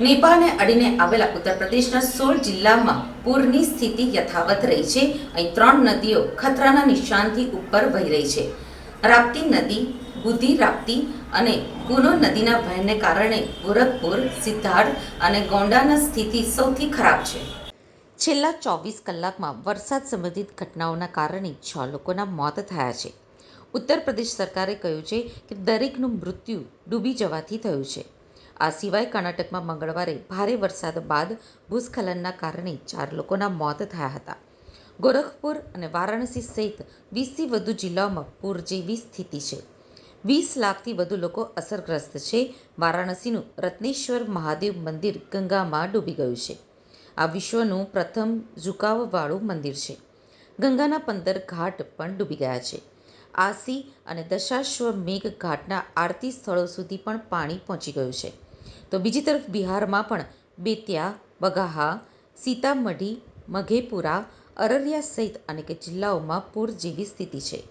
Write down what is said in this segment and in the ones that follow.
નેપાળને અડીને આવેલા ઉત્તર પ્રદેશના સોળ જિલ્લામાં પૂરની સ્થિતિ યથાવત રહી છે. અહીં ત્રણ નદીઓ ખતરાના નિશાનથી ઉપર વહી રહી છે. રાપ્તી નદી બુદ્ધિ રાપ્તી અને કુનો નદીના વહેણને કારણે ગોરખપુર, સિદ્ધાર્થ અને ગોંડાના સ્થિતિ સૌથી ખરાબ છે. છેલ્લા ચોવીસ કલાકમાં વરસાદ સંબંધિત ઘટનાઓના કારણે છ લોકોના મોત થયા છે. ઉત્તર પ્રદેશ સરકારે કહ્યું છે કે દરેકનું મૃત્યુ ડૂબી જવાથી થયું છે. આ સિવાય કર્ણાટકમાં મંગળવારે ભારે વરસાદ બાદ ભૂસ્ખલનના કારણે ચાર લોકોના મોત થયા હતા. ગોરખપુર અને વારાણસી સહિત વીસથી વધુ જિલ્લાઓમાં પૂર જેવી સ્થિતિ છે. વીસ લાખથી વધુ લોકો અસરગ્રસ્ત છે. વારાણસીનું રત્નેશ્વર મહાદેવ મંદિર ગંગામાં ડૂબી ગયું છે. આ વિશ્વનું પ્રથમ ઝુકાવવાળું મંદિર છે. ગંગાના પંદર ઘાટ પણ ડૂબી ગયા છે. આસી અને દશાશ્વમેઘ ઘાટના આરતી સ્થળો સુધી પણ પાણી પહોંચી ગયું છે. તો બીજી તરફ બિહારમાં પણ બેતિયા, બગાહા, સીતામઢી, મઘેપુરા, અરરિયા સહિત અનેક જિલ્લાઓમાં પૂર જેવી સ્થિતિ છે.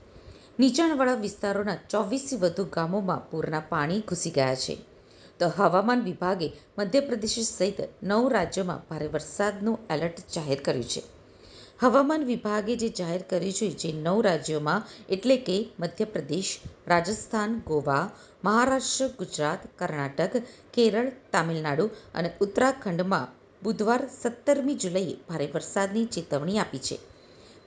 નીચાણવાળા વિસ્તારોના ચોવીસથી વધુ ગામોમાં પૂરના પાણી ઘૂસી ગયા છે. તો હવામાન વિભાગે મધ્યપ્રદેશ સહિત નવ રાજ્યોમાં ભારે વરસાદનું એલર્ટ જાહેર કર્યું છે. હવામાન વિભાગે જે જાહેર કર્યું છે જે નવ રાજ્યોમાં, એટલે કે મધ્યપ્રદેશ, રાજસ્થાન, ગોવા, મહારાષ્ટ્ર, ગુજરાત, કર્ણાટક, કેરળ, તામિલનાડુ અને ઉત્તરાખંડમાં બુધવાર સત્તરમી જુલાઈએ ભારે વરસાદની ચેતવણી આપી છે.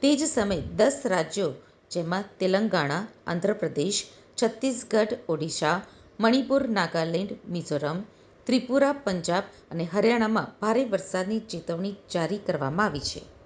તે જ સમયે દસ રાજ્યો, જેમાં તેલંગાણા, આંધ્રપ્રદેશ, છત્તીસગઢ, ઓડિશા, મણિપુર, નાગાલેન્ડ, મિઝોરમ, ત્રિપુરા, પંજાબ અને હરિયાણામાં ભારે વરસાદની ચેતવણી જારી કરવામાં આવી છે.